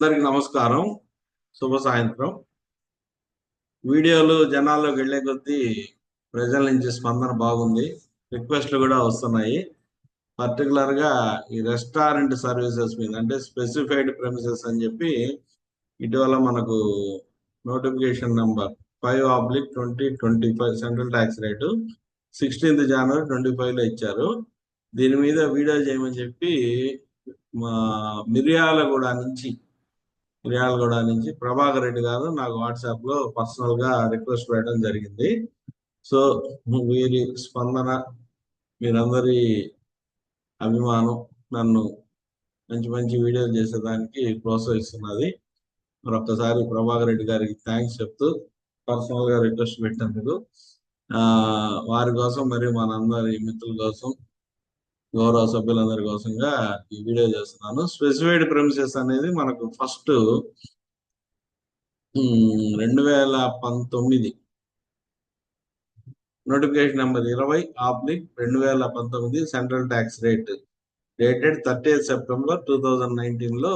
అందరికి నమస్కారం. శుభ సాయంత్రం. వీడియోలు జనాల్లోకి వెళ్ళే కొద్దీ ప్రజల నుంచి స్పందన బాగుంది. రిక్వెస్ట్లు కూడా వస్తున్నాయి. పర్టికులర్గా ఈ రెస్టారెంట్ సర్వీసెస్ మీద అంటే స్పెసిఫైడ్ ప్రెమిసెస్ అని చెప్పి ఇటీవల మనకు notification number five oblique twenty twenty five central tax rate sixteenth January twenty ఫైవ్లో ఇచ్చారు. దీని మీద వీడియో చేయమని చెప్పి మా మిర్యాలగూడ నుంచి మిర్యాలగూడ నుంచి ప్రభాకర్ రెడ్డి గారు నాకు వాట్సాప్లో పర్సనల్గా రిక్వెస్ట్ పెట్టడం జరిగింది. సో వీరి స్పందన మీరందరి అభిమానం నన్ను మంచి మంచి వీడియోలు చేసేదానికి ప్రోత్సహిస్తున్నది. మరొకసారి ప్రభాకర్ రెడ్డి గారికి థ్యాంక్స్ చెప్తూ పర్సనల్గా రిక్వెస్ట్ పెట్టినందుకు. ఆ వారి కోసం మరియు మనందరి మిత్రుల కోసం గౌరవ సభ్యులందరి కోసంగా ఈ వీడియో చేస్తున్నాను. స్పెసిఫైడ్ ప్రెమిసెస్ అనేది మనకు ఫస్ట్ రెండు వేల పంతొమ్మిది నోటిఫికేషన్ నెంబర్ ఇరవై ఆబ్లిక్ రెండు వేల పంతొమ్మిది central tax rate dated thirty September two thousand నైన్టీన్లో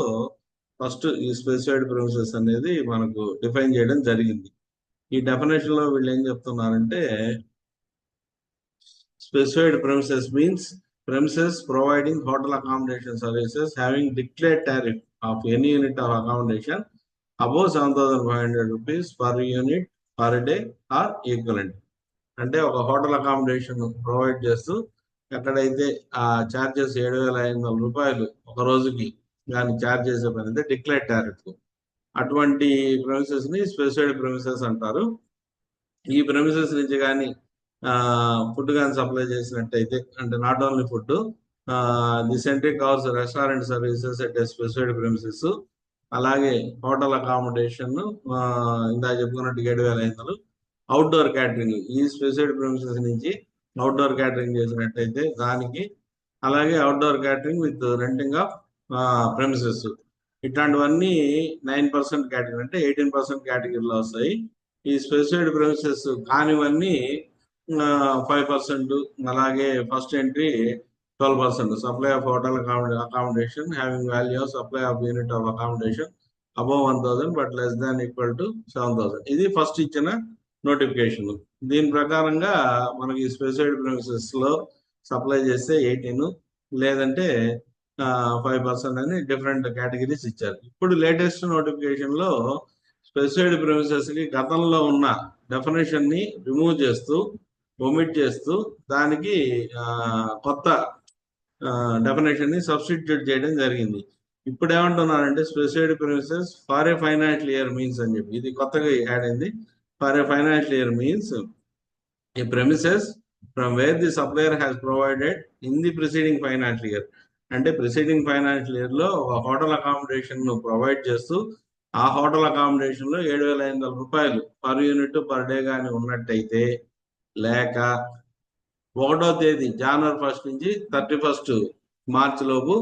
ఫస్ట్ ఈ స్పెసిఫైడ్ ప్రొమిసెస్ అనేది మనకు డిఫైన్ చేయడం జరిగింది. ఈ డెఫినేషన్లో వీళ్ళు ఏం చెప్తున్నారంటే specified premises means premises providing hotel accommodation services having declared tariff of any unit of accommodation above 7,500 rupees per unit per day or equivalent. అంటే ఒక హోటల్ అకామిడేషన్ ప్రొవైడ్ చేస్తూ ఎక్కడైతే ఆ ఛార్జెస్ ఏడు వేల ఐదు వందల రూపాయలు ఒక రోజుకి దాన్ని ఛార్జ్ చేసే పని అయితే డిక్లేర్ టారిఫ్ అటువంటి ప్రెమిసెస్ని స్పెసిఫైడ్ ప్రొమిసెస్ అంటారు ఈ ప్రొమిసెస్ నుంచి కానీ ఫుడ్ కానీ సప్లై చేసినట్టయితే అంటే not only food the centric house restaurant services at specified premises అలాగే హోటల్ అకామిడేషన్ ఇందా చెప్పుకున్నట్టు ఏడు వేల ఐదు అవుట్డోర్ క్యాటరింగ్ ఈ స్పెసిఫైడ్ ప్రిమిసెస్ నుంచి అవుట్డోర్ క్యాటరింగ్ చేసినట్టయితే దానికి అలాగే outdoor catering with renting of premises. ఇట్లాంటివన్నీ నైన్ పర్సెంట్ కేటగిరీ అంటే ఎయిటీన్ పర్సెంట్ కేటగిరీలో వస్తాయి. ఈ స్పెసిఫైడ్ ప్రిమిసెస్ కానివన్నీ ఫైవ్ పర్సెంట్ అలాగే first entry twelve percent supply of hotel accommodation having value of supply of unit of accommodation above one thousand but less than equal to seven thousand ఇది first ఇచ్చిన notification దీని ప్రకారంగా మనకి specified ప్రిమిసెస్లో supply చేస్తే eighteen లేదంటే five percent అని different categories ఇచ్చారు. ఇప్పుడు లేటెస్ట్ నోటిఫికేషన్లో స్పెసిఫైడ్ ప్రిమిసెస్కి గతంలో ఉన్న డెఫినేషన్ని రిమూవ్ చేస్తూ ఒమిట్ చేస్తూ దానికి కొత్త డెఫినేషన్ని సబ్స్టిట్యూట్ చేయడం జరిగింది. ఇప్పుడు ఏమంటున్నారంటే specified premises for a financial year means అని చెప్పి. ఇది కొత్తగా యాడ్ అయింది. For a financial year means ఈ premises from where the supplier has provided in the preceding financial year అంటే ప్రిసీడింగ్ ఫైనాన్షియల్ ఇయర్లో ఒక హోటల్ అకామిడేషన్ను ప్రొవైడ్ చేస్తూ ఆ హోటల్ అకామిడేషన్లో ఏడు వేల ఐదు వందల రూపాయలు పర్ యూనిట్ పర్ డే కానీ ఉన్నట్టయితే లేక ఒకటో తేదీ జనవరి ఫస్ట్ నుంచి థర్టీ ఫస్ట్ మార్చ్ లోపు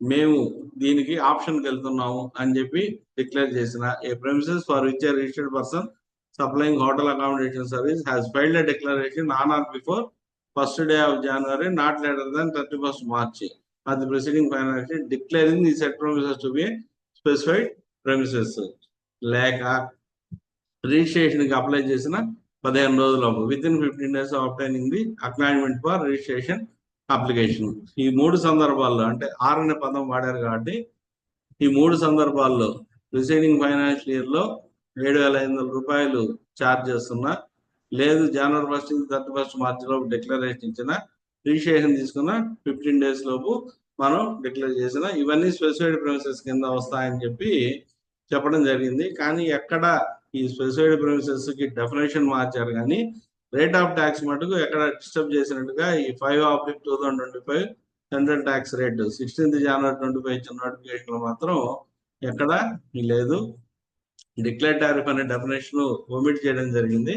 మేము దీనికి ఆప్షన్కి వెళ్తున్నాము అని చెప్పి డిక్లేర్ చేసిన a premises for which registered person supplying hotel accommodation service has filed a declaration on or before first day of January not later than thirty first March అది proceeding financial declaring the set premises to be specified premises లేక రిజిస్ట్రేషన్కి apply చేసిన పదిహేను రోజులప్పుడు within fifteen days obtaining the అక్నాయిన్మెంట్ for registration application ఈ మూడు సందర్భాల్లో అంటే ఆరు అనే పదం వాడారు కాబట్టి ఈ మూడు సందర్భాల్లో రిసైడింగ్ ఫైనాన్షియల్ ఇయర్లో ఏడు వేల ఐదు వందల రూపాయలు ఛార్జ్ చేస్తున్నా లేదు జనవరి ఫస్ట్ నుంచి థర్టీ ఫస్ట్ మార్చి లోపు డిక్లరేషన్ ఇచ్చిన రిజిస్ట్రేషన్ తీసుకున్న ఫిఫ్టీన్ డేస్ లోపు మనం డిక్లేర్ చేసిన ఇవన్నీ స్పెసిఫైడ్ ప్రెమిసెస్ కింద వస్తాయని చెప్పి చెప్పడం జరిగింది. కానీ ఎక్కడ ఈ స్పెసిఫైడ్ ప్రెమిసెస్కి డెఫినేషన్ మార్చారు కానీ రేట్ ఆఫ్ ట్యాక్స్ మటుకు ఎక్కడ డిస్టర్బ్ చేసినట్టుగా ఈ five oblique two thousand twenty five central tax rate sixteenth January twenty five ఇచ్చిన నోటిఫికేషన్లో మాత్రం ఎక్కడ లేదు. డిక్లేర్ టారిఫ్ అనే డెఫినేషన్ ఒమిట్ చేయడం జరిగింది.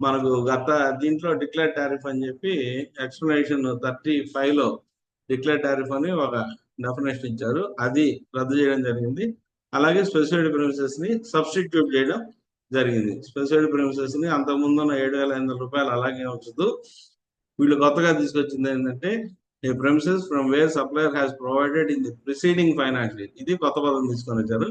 మనకు గత దీంట్లో డిక్లేర్ టారిఫ్ అని చెప్పి ఎక్స్ప్లెనేషన్ థర్టీ ఫైవ్లో డిక్లేర్ టారిఫ్ అని ఒక డెఫినేషన్ ఇచ్చారు. అది రద్దు చేయడం జరిగింది. అలాగే స్పెసిఫైడ్ ప్రిమిసెస్ని సబ్స్టిట్యూట్ చేయడం జరిగింది. స్పెసిఫైడ్ ప్రిమిసెస్ని అంతకుముందు ఉన్న ఏడు వేల ఐదు వందల రూపాయలు అలాగే ఉంచుతూ వీళ్ళు కొత్తగా తీసుకొచ్చింది ఏంటంటే a premises from where supplier has provided in the preceding financial ఇది కొత్త పదం తీసుకొని వచ్చారు.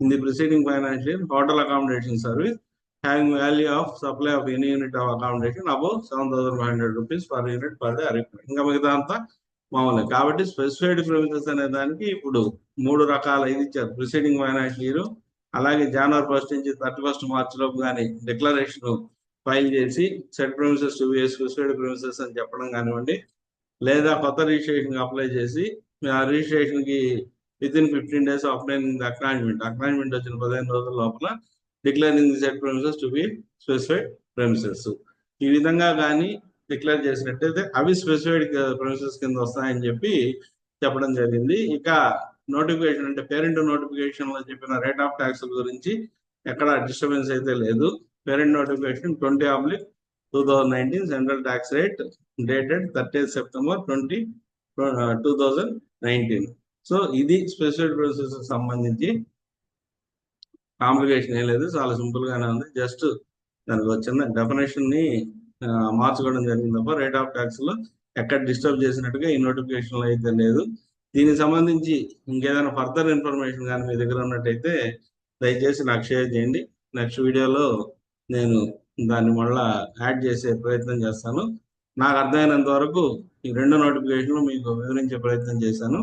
In the preceding financial hotel accommodation service having value of supply of any unit of accommodation above seven thousand five hundred rupees per unit per day day. ఇంకా మిగతా అంతా మామూలు. కాబట్టి స్పెసిఫైడ్ ప్రిమిసెస్ అనే దానికి ఇప్పుడు మూడు రకాల ఇది ఇచ్చారు. ప్రిసీడింగ్ ఫైనాన్షియల్ ఇయర్ అలాగే జనవరి ఫస్ట్ నుంచి థర్టీ ఫస్ట్ మార్చ్ లోపు కానీ డిక్లరేషన్ ఫైల్ చేసి set premises two years specified premises అని చెప్పడం కానివ్వండి లేదా కొత్త రిజిస్ట్రేషన్ అప్లై చేసి ఆ రిజిస్ట్రేషన్కి within fifteen days obtaining acknowledgement acknowledgement వచ్చిన పదిహేను రోజుల లోపల declaring the set premises to be specified premises ఈ విధంగా కానీ డిక్లేర్ చేసినట్టయితే అవి స్పెసిఫైడ్ ప్రిమిసెస్ కింద వస్తాయని చెప్పి చెప్పడం జరిగింది. ఇక నోటిఫికేషన్ అంటే పేరెంట్ నోటిఫికేషన్లో చెప్పిన రేట్ ఆఫ్ ట్యాక్స్ గురించి ఎక్కడ డిస్టర్బెన్స్ అయితే లేదు. Parent notification twenty oblique two thousand nineteen central tax rate dated thirty September twenty two thousand nineteen so ఇది స్పెసిఫైడ్ ప్రిమిసెస్ సంబంధించి కాంప్లికేషన్ ఏం లేదు. చాలా సింపుల్ గానే ఉంది. జస్ట్ దానికి వచ్చిన చిన్న డెఫినేషన్ని మార్చుకోవడం జరిగింది తప్ప రేట్ ఆఫ్ ట్యాక్స్లో ఎక్కడ డిస్టర్బ్ చేసినట్టుగా ఈ నోటిఫికేషన్లో అయితే లేదు. దీనికి సంబంధించి ఇంకేదైనా ఫర్దర్ ఇన్ఫర్మేషన్ కానీ మీ దగ్గర ఉన్నట్టయితే దయచేసి నాకు షేర్ చేయండి. నెక్స్ట్ వీడియోలో నేను దాన్ని మళ్ళా యాడ్ చేసే ప్రయత్నం చేస్తాను. నాకు అర్థమైనంత వరకు ఈ రెండు నోటిఫికేషన్లు మీకు వివరించే ప్రయత్నం చేశాను.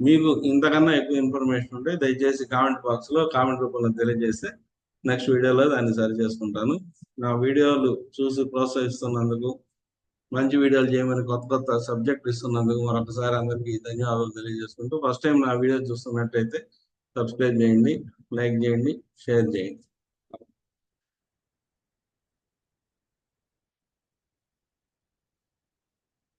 మీకు ఇంతకన్నా ఎక్కువ ఇన్ఫర్మేషన్ ఉంటే దయచేసి కామెంట్ బాక్స్లో కామెంట్ రూపంలో తెలియజేస్తే నెక్స్ట్ వీడియోలో దాన్ని సరి చేసుకుంటాను. నా వీడియోలు చూసి ప్రోత్సహిస్తున్నందుకు మంచి వీడియోలు చేయమని కొత్త కొత్త సబ్జెక్ట్ ఇస్తున్నందుకు మరొకసారి అందరికీ ధన్యవాదాలు తెలియజేసుకుంటూ ఫస్ట్ టైం నా వీడియో చూస్తున్నట్టయితే సబ్స్క్రైబ్ చేయండి లైక్ చేయండి షేర్ చేయండి.